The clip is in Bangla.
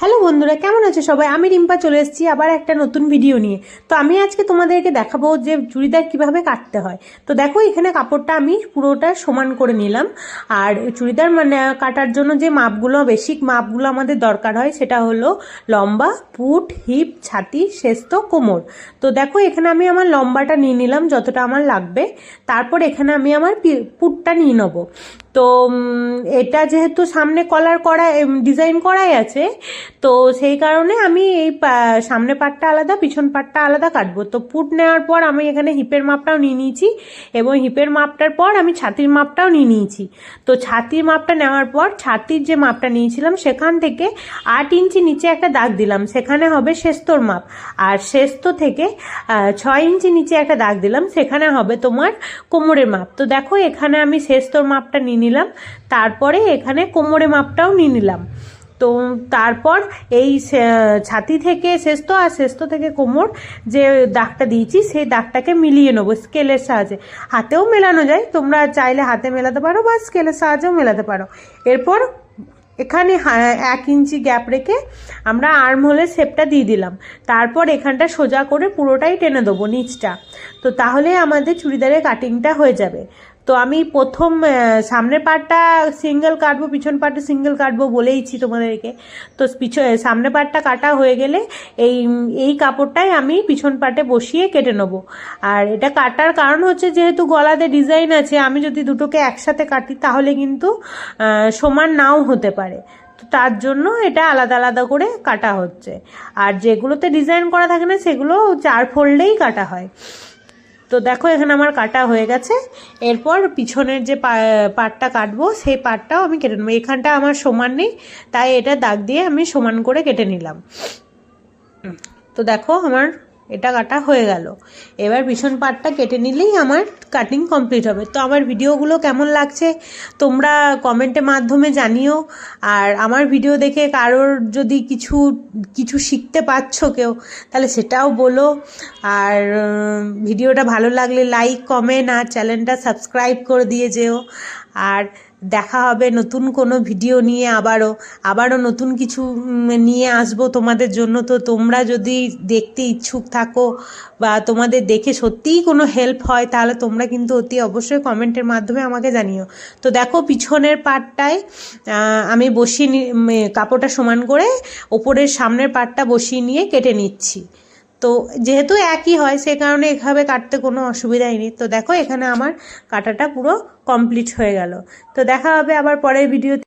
হ্যালো বন্ধুরা, কেমন আছো সবাই? আমি রিম্পা চলে এসেছি আবার একটা নতুন ভিডিও নিয়ে। তো আমি আজকে তোমাদেরকে দেখাবো যে চুড়িদার কীভাবে কাটতে হয়। তো দেখো, এখানে কাপড়টা আমি পুরোটা সমান করে নিলাম। আর চুড়িদার মানে কাটার জন্য যে মাপগুলো বেসিক মাপগুলো আমাদের দরকার হয়, সেটা হলো লম্বা, পুট হিপ ছাতি শেস্ত কোমর। তো দেখো, এখানে আমি আমার লম্বাটা নিয়ে নিলাম যতটা আমার লাগবে। তারপর এখানে আমি আমার পুটটা নিয়ে নেব। তো এটা যেহেতু সামনে কলার করা ডিজাইন করাই আছে, তো সেই কারণে আমি এই সামনে পাটটা আলাদা, পিছন পাটটা আলাদা কাটবো। তো পুট নেওয়ার পর আমি এখানে হিপের মাপটাও নিয়ে নিয়েছি এবং হিপের মাপটার পর আমি ছাতির মাপটাও নিয়ে নিয়েছি। তো ছাতির মাপটা নেওয়ার পর ছাতির যে মাপটা নিয়েছিলাম, সেখান থেকে আট ইঞ্চি নিচে একটা দাগ দিলাম। সেখানে হবে শেস্তর মাপ। আর শেস্ত থেকে ছয় ইঞ্চি নিচে একটা দাগ দিলাম। সেখানে হবে তোমার কোমরের মাপ। তো দেখো, এখানে আমি শেস্তর মাপটা নিয়ে নিলাম। তারপরে এখানে কোমরে মাপটাও নিয়ে নিলাম। তো তারপর এই ছাতি থেকে শেস্ত আর শেস্ত থেকে কোমর যে দাগটা দিয়েছি, সেই দাগটাকে মিলিয়ে নেব স্কেলের সাহায্যে। হাতেও মেলানো যায়, তোমরা চাইলে হাতে মেলাতে পারো বা স্কেলের সাহায্যেও মেলাতে পারো। এরপর এখানে এক ইঞ্চি গ্যাপ রেখে আমরা আর্ম হোলের শেপটা দিয়ে দিলাম। তারপর এখানটা সোজা করে পুরোটাই টেনে দেবো নিচটা। তো তাহলে আমাদের চুড়িদারের কাটিংটা হয়ে যাবে। তো আমি প্রথম সামনের পার্টটা সিঙ্গেল কাটবো, পিছন পার্টটা সিঙ্গেল কাটবো বলেইছি তোমাদেরকে। তো পিছন সামনের পার্টটা কাটা হয়ে গেলে এই এই কাপড়টাই আমি পিছন পার্টে বসিয়ে কেটে নেব। আর এটা কাটার কারণ হচ্ছে যেহেতু গলাতে ডিজাইন আছে, আমি যদি দুটোকে একসাথে কাটি তাহলে কিন্তু সমান নাও হতে পারে। তো তার জন্য এটা আলাদা আলাদা করে কাটা হচ্ছে। আর যেগুলোতে ডিজাইন করা থাকে না, সেগুলো চার ফোল্ডেই কাটা হয়। তো দেখো, এখানে আমার কাটা হয়ে গেছে। এরপর পিছনের যে পাটটা কাটবো, সেই পাটটাও আমি কেটে নেব। এখানটা আমার সমান নেই, তাই এটা দাগ দিয়ে আমি সমান করে কেটে নিলাম। তো দেখো, আমার এটা কাটা হয়ে গেল। এবার পিছন পাটটা কেটে নিলেই আমার কাটিং কমপ্লিট হবে। তো আমার ভিডিওগুলো কেমন লাগছে তোমরা কমেন্টের মাধ্যমে জানিও। আর আমার ভিডিও দেখে কারোর যদি কিছু কিছু শিখতে পারছ কেউ, তাহলে সেটাও বলো। আর ভিডিওটা ভালো লাগলে লাইক কমেন্ট আর চ্যানেলটা সাবস্ক্রাইব করে দিয়ে যেও। আর দেখা হবে, নতুন কোনো ভিডিও নিয়ে আবারও আবারও নতুন কিছু নিয়ে আসব তোমাদের জন্য। তো তোমরা যদি দেখতে ইচ্ছুক থাকো বা তোমাদের দেখে সত্যিই কোনো হেল্প হয়, তাহলে তোমরা কিন্তু অতি অবশ্যই কমেন্টের মাধ্যমে আমাকে জানিও। তো দেখো পিছনের পার্টটায় আমি বসিয়ে কাপড়টা সমান করে ওপরের সামনের পার্টটা বসিয়ে নিয়ে কেটে নিচ্ছি। তো যেহেতু একই হয়, সে কারণে এভাবে কাটতে কোনো অসুবিধাই নেই। তো দেখো, এখানে আমার কাটাটা পুরো কমপ্লিট হয়ে গেল। তো দেখা হবে আবার পরের ভিডিও